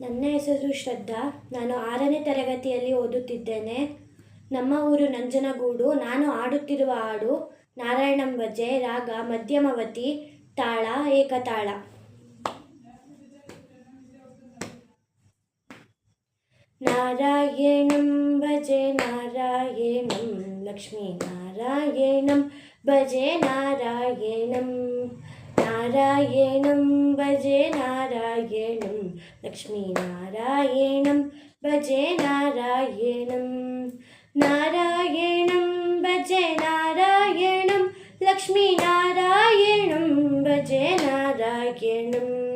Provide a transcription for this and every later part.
ನನ್ನ ಹೆಸರು ಶ್ರದ್ಧಾ. ನಾನು ಆರನೇ ತರಗತಿಯಲ್ಲಿ ಓದುತ್ತಿದ್ದೇನೆ. ನಮ್ಮ ಊರು ನಂಜನಗೂಡು. ನಾನು ಆಡುತ್ತಿರುವ ಹಾಡು ನಾರಾಯಣಂ ಭಜೆ, ರಾಗ, ಮಧ್ಯಮವತಿ, ತಾಳ, ಏಕತಾಳ. ನಾರಾಯಣಂ ಭಜೆ, ನಾರಾಯಣಂ ಲಕ್ಷ್ಮೀನಾರಾಯಣಂ ಭಜೆ, ನಾರಾಯಣಂ നാരായണം ഭജേ നാരായണം. ലക്ഷ്മി നാരായണം ഭജേ നാരായണം. നാരായണം ഭജേ നാരായണം. ലക്ഷ്മി നാരായണം ഭജേ നാരായണം.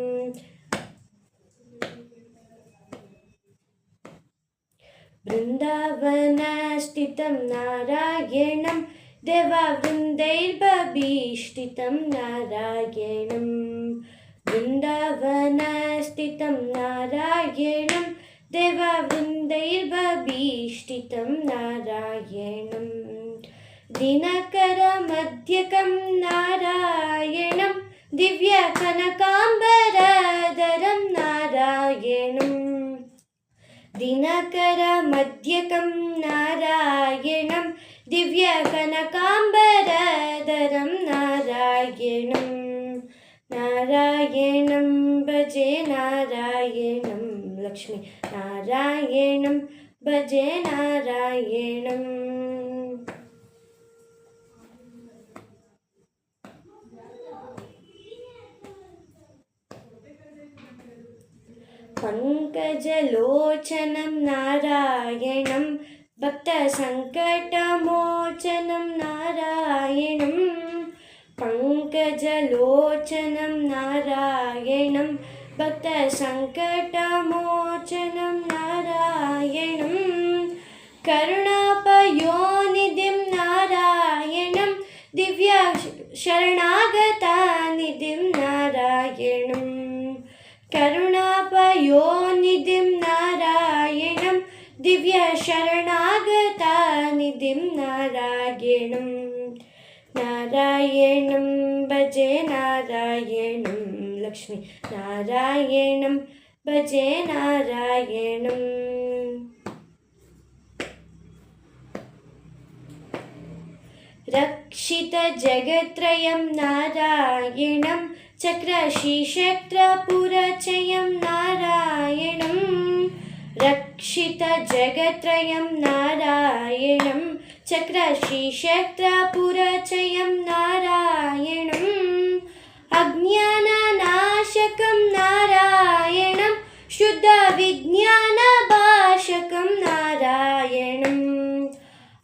വൃന്ദാവനഷ്ഠിതം നാരായണം. देववृन्दैर्वभीष्टितं नारायणं वृन्दावनस्थितं नारायणं देववृन्दैर्वभीष्टितं नारायणं दिनकरमध्यकं नारायणं दिव्यकनकाम्बरधरं नारायणं दिनकरमध्यकं नारायण दिव्यकनकाम्बरधरं नारायणं नारायणं भजे नारायणं लक्ष्मी नारायणं भजे नारायणम् पङ्कजलोचनं नारायणं ഭക്തസങ്കടമോചനം നാരായണം പങ്കജലോചനം നാരായണം ഭക്തസങ്കടമോചനം നാരായണം കരുണാപയോനിധിം നാരായണം ദിവ്യ ശരണാഗതാനിധിം നാരായണം കരുണാപയോനിധിം നാരായണം दिव्यशरणागतानिधिं नारायणं नारायणं भजे नारायणं लक्ष्मी नारायणं भजे नारायणम् रक्षितजगत्रयं नारायणं चक्रशीशक्रपुरचयं नारायणं रक्षितजगत्रयं नारायणं चक्रशीशक्रपुरचयं नारायणम् अज्ञाननाशकं नारायणं शुद्धविज्ञानभाषकं नारायणम्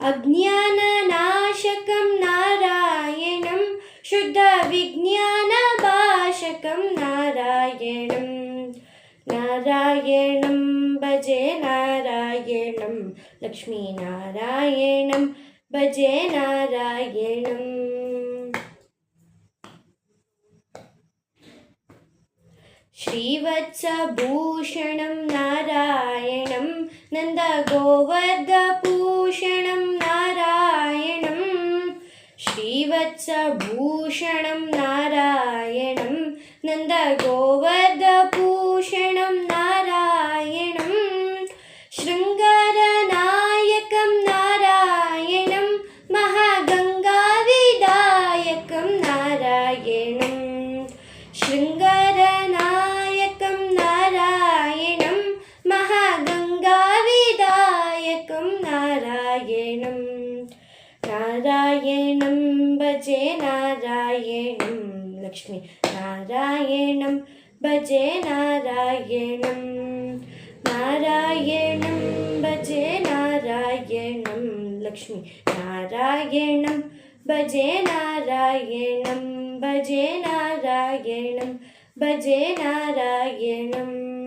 अज्ञाननाशकं नारायणं शुद्धविज्ञानभाषकं नारायणं नारायणं भजे नारायणं लक्ष्मीनारायणं भजे नारायणम् श्रीवत्सभूषणं नारायणं नन्दगोवर्धभूषणं नारायणं श्रीवत्सभूषणं नारायणं नन्दगोवर्धभूषणं ശങ്കരനായകം നാരായണം മഹാഗംഗാവിദായകം നാരായണം. നാരായണം ഭജേ നാരായണം ലക്ഷ്മി നാരായണം ഭജേ നാരായണം. നാരായണം ഭജേ നാരായണം ലക്ഷ്മി നാരായണം ഭജേ നാരായണം ഭജേ നാരായണം. भजे नारायणम्।